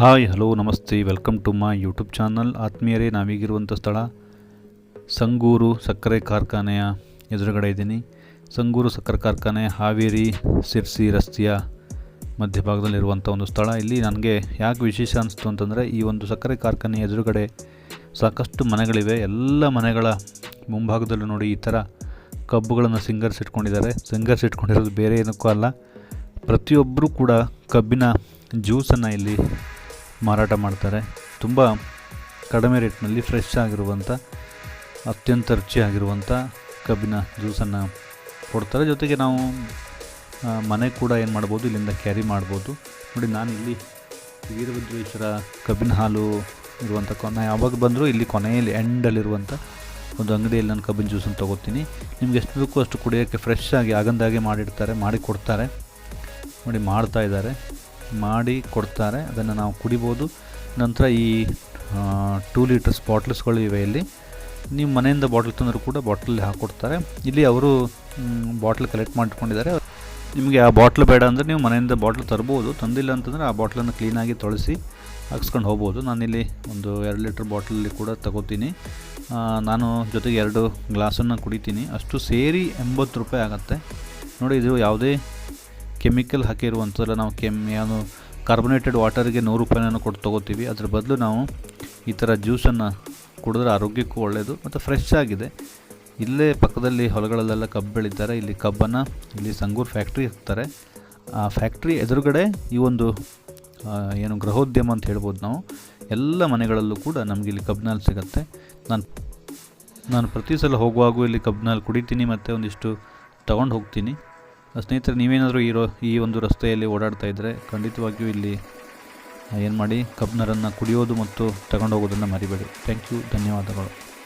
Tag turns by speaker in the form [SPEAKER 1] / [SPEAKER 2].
[SPEAKER 1] Hi, hello, namaste, welcome to my YouTube channel. ಆತ್ಮೀಯರೇ, ನಾವೀಗಿರುವಂಥ ಸ್ಥಳ ಸಂಗೂರು ಸಕ್ಕರೆ ಕಾರ್ಖಾನೆಯ ಎದುರುಗಡೆ ಇದ್ದೀನಿ. ಸಂಗೂರು ಸಕ್ಕರೆ ಕಾರ್ಖಾನೆ ಹಾವೇರಿ ಸಿರ್ಸಿ ರಸ್ತೆಯ ಮಧ್ಯಭಾಗದಲ್ಲಿರುವಂಥ ಒಂದು ಸ್ಥಳ. ಇಲ್ಲಿ ನನಗೆ ಯಾಕೆ ವಿಶೇಷ ಅನಿಸ್ತು ಅಂತಂದರೆ, ಈ ಒಂದು ಸಕ್ಕರೆ ಕಾರ್ಖಾನೆ ಎದುರುಗಡೆ ಸಾಕಷ್ಟು ಮನೆಗಳಿವೆ. ಎಲ್ಲ ಮನೆಗಳ ಮುಂಭಾಗದಲ್ಲೂ ನೋಡಿ ಈ ಥರ ಕಬ್ಬುಗಳನ್ನು ಸಿಂಗರ್ಸಿಟ್ಕೊಂಡಿದ್ದಾರೆ ಸಿಂಗರ್ಸಿಟ್ಕೊಂಡಿರೋದು ಬೇರೆ ಏನಕ್ಕೂ ಅಲ್ಲ. ಪ್ರತಿಯೊಬ್ಬರೂ ಕೂಡ ಕಬ್ಬಿನ ಜ್ಯೂಸನ್ನು ಇಲ್ಲಿ ಮಾರಾಟ ಮಾಡ್ತಾರೆ. ತುಂಬ ಕಡಿಮೆ ರೇಟ್ನಲ್ಲಿ ಫ್ರೆಶ್ ಆಗಿರುವಂಥ, ಅತ್ಯಂತ ರುಚಿಯಾಗಿರುವಂಥ ಕಬ್ಬಿನ ಜ್ಯೂಸನ್ನು ಕೊಡ್ತಾರೆ. ಜೊತೆಗೆ ನಾವು ಮನೆ ಕೂಡ ಏನು ಮಾಡ್ಬೋದು, ಇಲ್ಲಿಂದ ಕ್ಯಾರಿ ಮಾಡ್ಬೋದು. ನೋಡಿ, ನಾನು ಇಲ್ಲಿ ವೀರಭದ್ರೇಶ್ವರ ಕಬ್ಬಿನ ಹಾಲು ಇರುವಂಥ ಕೊನೆ ಯಾವಾಗ ಬಂದರೂ ಇಲ್ಲಿ ಕೊನೆಯಲ್ಲಿ ಎಂಡಲ್ಲಿರುವಂಥ ಒಂದು ಅಂಗಡಿಯಲ್ಲಿ ನಾನು ಕಬ್ಬಿನ ಜ್ಯೂಸನ್ನು ತೊಗೋತೀನಿ. ನಿಮ್ಗೆ ಎಷ್ಟು ಬೇಕು ಅಷ್ಟು ಕುಡಿಯೋಕ್ಕೆ ಫ್ರೆಶ್ ಆಗಿ, ಆಗಂದಾಗೆ ಮಾಡಿರ್ತಾರೆ ಮಾಡಿ ಕೊಡ್ತಾರೆ ನೋಡಿ, ಮಾಡ್ತಾ ಇದ್ದಾರೆ. ಮಾಡಿ ಕೊಡ್ತಾರೆ. ಅದನ್ನು ನಾವು ಕುಡಿಬೋದು. ನಂತರ ಈ ಟೂ ಲೀಟರ್ಸ್ ಬಾಟ್ಲ್ಸ್ಗಳು ಇವೆ ಇಲ್ಲಿ. ನೀವು ಮನೆಯಿಂದ ಬಾಟ್ಲ್ ತಂದರೂ ಕೂಡ ಬಾಟ್ಲಲ್ಲಿ ಹಾಕ್ಕೊಡ್ತಾರೆ ಇಲ್ಲಿ ಅವರು ಬಾಟ್ಲ್ ಕಲೆಕ್ಟ್ ಮಾಡಿಕೊಂಡಿದ್ದಾರೆ ನಿಮಗೆ ಆ ಬಾಟ್ಲ್ ಬೇಡ ಅಂದರೆ ನೀವು ಮನೆಯಿಂದ ಬಾಟ್ಲ್ ತರ್ಬೋದು. ತಂದಿಲ್ಲ ಅಂತಂದರೆ ಆ ಬಾಟ್ಲನ್ನು ಕ್ಲೀನಾಗಿ ತೊಳಸಿ ಹಾಕ್ಸ್ಕೊಂಡು ಹೋಗ್ಬೋದು. ನಾನಿಲ್ಲಿ ಒಂದು ಎರಡು ಲೀಟ್ರ್ ಬಾಟ್ಲಲ್ಲಿ ಕೂಡ ತಗೋತೀನಿ. ನಾನು ಜೊತೆಗೆ ಎರಡು ಗ್ಲಾಸನ್ನು ಕುಡಿತೀನಿ. ಅಷ್ಟು ಸೇರಿ ಎಂಬತ್ತು ರೂಪಾಯಿ ಆಗುತ್ತೆ. ನೋಡಿ, ಇದು ಯಾವುದೇ ಕೆಮಿಕಲ್ ಹಾಕಿರುವಂಥದ್ದೆಲ್ಲ ನಾವು ಕೆಮ್ ಏನು ಕಾರ್ಬೊನೇಟೆಡ್ ವಾಟರ್ಗೆ ನೂರು ರೂಪಾಯಿನ ಕೊಟ್ಟು ತೊಗೋತೀವಿ. ಅದ್ರ ಬದಲು ನಾವು ಈ ಥರ ಜ್ಯೂಸನ್ನು ಕುಡಿದ್ರೆ ಆರೋಗ್ಯಕ್ಕೂ ಒಳ್ಳೆಯದು ಮತ್ತು ಫ್ರೆಶ್ ಆಗಿದೆ. ಇಲ್ಲೇ ಪಕ್ಕದಲ್ಲಿ ಹೊಲಗಳಲ್ಲೆಲ್ಲ ಕಬ್ಬು ಬೆಳೀತಾರೆ. ಇಲ್ಲಿ ಕಬ್ಬನ್ನು ಇಲ್ಲಿ ಸಂಗೂರ್ ಫ್ಯಾಕ್ಟ್ರಿ ಹಾಕ್ತಾರೆ. ಆ ಫ್ಯಾಕ್ಟ್ರಿ ಎದುರುಗಡೆ ಈ ಒಂದು ಏನು ಗೃಹೋದ್ಯಮ ಅಂತ ಹೇಳ್ಬೋದು ನಾವು. ಎಲ್ಲ ಮನೆಗಳಲ್ಲೂ ಕೂಡ ನಮಗೆ ಇಲ್ಲಿ ಕಬ್ಬಿನಲ್ಲಿ ಸಿಗುತ್ತೆ. ನಾನು ನಾನು ಪ್ರತಿ ಸಲ ಹೋಗುವಾಗೂ ಇಲ್ಲಿ ಕಬ್ಬಿನಲ್ಲಿ ಕುಡಿತೀನಿ, ಮತ್ತು ಒಂದಿಷ್ಟು ತಗೊಂಡು ಹೋಗ್ತೀನಿ. ಸ್ನೇಹಿತರೆ, ನೀವೇನಾದರೂ ಈ ಈ ಒಂದು ರಸ್ತೆಯಲ್ಲಿ ಓಡಾಡ್ತಾ ಇದ್ದರೆ ಖಂಡಿತವಾಗಿಯೂ ಇಲ್ಲಿ ಏನು ಮಾಡಿ, ಕಬ್ನರನ್ನು ಕುಡಿಯೋದು ಮತ್ತು ತಗೊಂಡೋಗೋದನ್ನು ಮರಿಬೇಡಿ. ಥ್ಯಾಂಕ್ ಯು, ಧನ್ಯವಾದಗಳು.